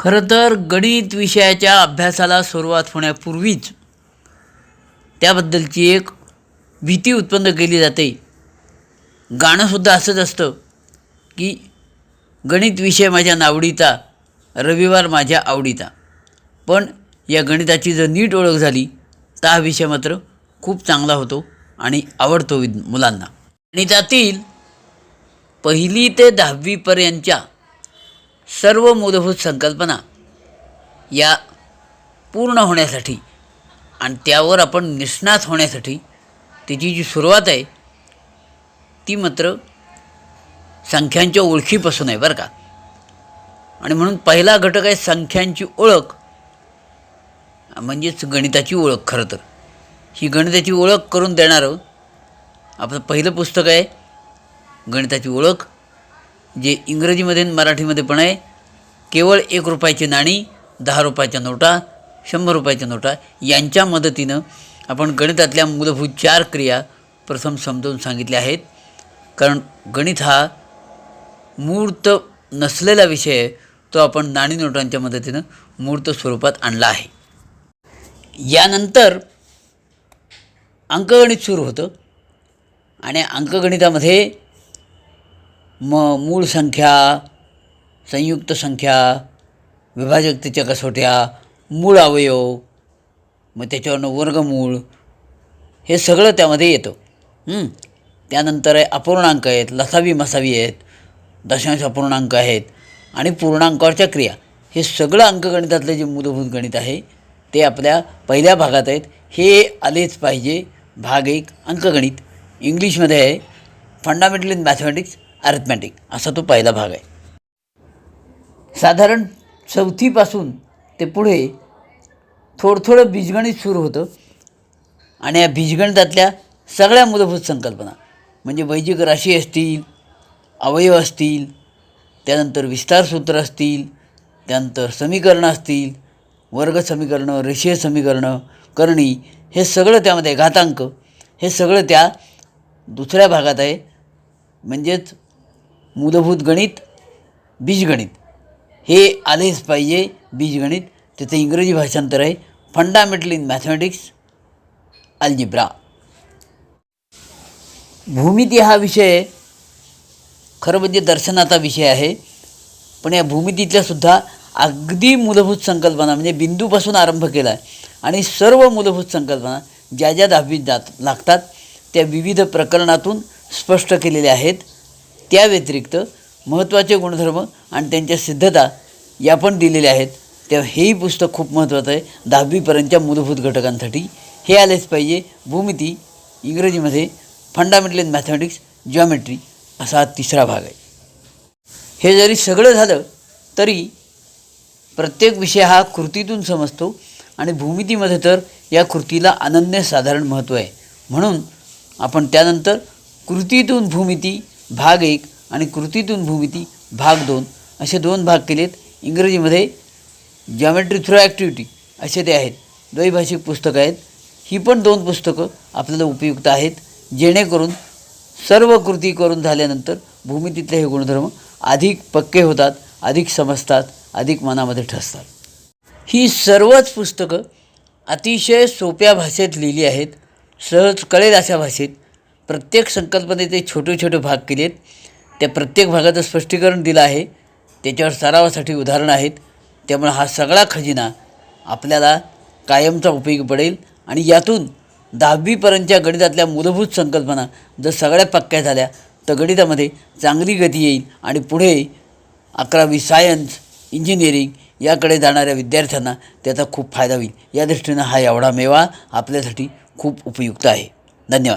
खरं तर गणित विषयाच्या अभ्यासाला सुरुवात होण्यापूर्वीच त्याबद्दलची एक भीती उत्पन्न केली जाते. गाणंसुद्धा असंच असतं की गणित विषय माझ्या नावडीचा रविवार माझ्या आवडीचा. पण या गणिताची जर नीट ओळख झाली तर हा विषय मात्र खूप चांगला होतो आणि आवडतो विद मुलांना. गणितातील पहिली ते दहावीपर्यंतच्या सर्व मूलभूत संकल्पना या पूर्ण होण्यासाठी आणि त्यावर आपण निष्णात होण्यासाठी त्याची जी सुरुवात आहे ती मात्र संख्यांच्या ओळखीपासून आहे बरं का. आणि म्हणून पहिला घटक आहे संख्यांची ओळख. म्हणजेच गणिताची ओळख खरं तर. ही गणिताची ओळख करून देणारं आपलं पहिलं पुस्तक आहे गणिताची ओळख. जे इंग्रजीमध्ये मराठीमध्ये पण आहे केवळ एक रुपयाची नाणी दहा रुपयाच्या नोटा शंभर रुपयाच्या नोटा यांच्या मदतीनं आपण गणितातल्या मूलभूत चार क्रिया प्रथम समजावून सांगितल्या आहेत. कारण गणित हा मूर्त नसलेला विषय तो आपण नाणी नोटांच्या मदतीनं मूर्त स्वरूपात आणला आहे. यानंतर अंकगणित सुरू होतं. आणि अंकगणितामध्ये म मूळ संख्या संयुक्त संख्या विभाजकतेच्या कसोट्या मूळ अवयव मग त्याच्यावरनं वर्गमूळ हे सगळं त्यामध्ये येतं. त्यानंतर आहे अपूर्णांक आहेत लसावी मसावी आहेत दशांश अपूर्णांक आहेत आणि पूर्णांकावरच्या क्रिया. हे सगळं अंकगणितातलं जे मूलभूत गणित आहे ते आपल्या पहिल्या भागात आहेत. हे आलेच पाहिजे भाग एक अंकगणित. इंग्लिशमध्ये आहे फंडामेंटल इन मॅथमॅटिक्स अर्थमॅटिक असा तो पहिला भाग आहे. साधारण चौथीपासून ते पुढे थोडं थोडं बीजगणित सुरू होतं. आणि या बीजगणितातल्या सगळ्या मूलभूत संकल्पना म्हणजे वैजिक राशी असतील अवयव असतील त्यानंतर विस्तार सूत्र असतील त्यानंतर समीकरणं असतील वर्ग समीकरणं रेषीय समीकरणं करणी हे सगळं त्यामध्ये घातांक हे सगळं त्या दुसऱ्या भागात आहे. म्हणजेच मूलभूत गणित बीजगणित. हे आलेच पाहिजे बीजगणित. त्याचं इंग्रजी भाषांतर आहे. फंडामेंटल इन मॅथमॅटिक्स अल्जिब्रा भूमिती हा विषय खरं म्हणजे दर्शनाचा विषय आहे. पण या भूमितीतल्या सुद्धा अगदी मूलभूत संकल्पना म्हणजे बिंदूपासून आरंभ केला आहे आणि सर्व मूलभूत संकल्पना ज्या ज्या दहावीत जात लागतात त्या विविध प्रकरणातून स्पष्ट केलेल्या आहेत. त्या व्यतिरिक्त महत्त्वाचे गुणधर्म आणि त्यांच्या सिद्धता या पण दिलेल्या आहेत. तेव्हा हेही पुस्तक खूप महत्त्वाचं आहे. दहावीपर्यंतच्या मूलभूत घटकांसाठी हे आलेच पाहिजे. भूमिती इंग्रजीमध्ये फंडामेंटल इन मॅथमॅटिक्स जिओमेट्री असा हा तिसरा भाग आहे. हे जरी सगळं झालं तरी प्रत्येक विषय हा कृतीतून समजतो आणि भूमितीमध्ये तर या कृतीला अनन्यसाधारण महत्त्व आहे. म्हणून आपण त्यानंतर कृतीतून भूमिती भाग एक आणि कृतीतून भूमिती भाग दोन असे दोन भाग केलेत. इंग्रजीमध्ये जॉमेट्री थ्रू ॲक्टिव्हिटी असे ते आहेत. द्वैभाषिक पुस्तकं आहेत. ही पण दोन पुस्तकं आपल्याला उपयुक्त आहेत. जेणेकरून सर्व कृती करून झाल्यानंतर भूमितीतले हे गुणधर्म अधिक पक्के होतात अधिक समजतात अधिक मनामध्ये ठसतात. ही सर्वच पुस्तकं अतिशय सोप्या भाषेत लिहिली आहेत. सहज कळेल अशा भाषेत. प्रत्येक संकल्पनेचे छोटे छोटे भाग केले आहेत. त्या प्रत्येक भागाचं स्पष्टीकरण दिलं आहे. त्याच्यावर सरावासाठी उदाहरणं आहेत. त्यामुळे हा सगळा खजिना आपल्याला कायमचा उपयोगी पडेल. आणि यातून दहावीपर्यंतच्या गणितातल्या मूलभूत संकल्पना जर सगळ्या पक्क्या झाल्या तर गणितामध्ये चांगली गती येईल. आणि पुढे अकरावी सायन्स इंजिनिअरिंग याकडे जाणाऱ्या विद्यार्थ्यांना त्याचा खूप फायदा होईल. या दृष्टीनं हा एवढा मेवा आपल्यासाठी खूप उपयुक्त आहे. धन्यवाद.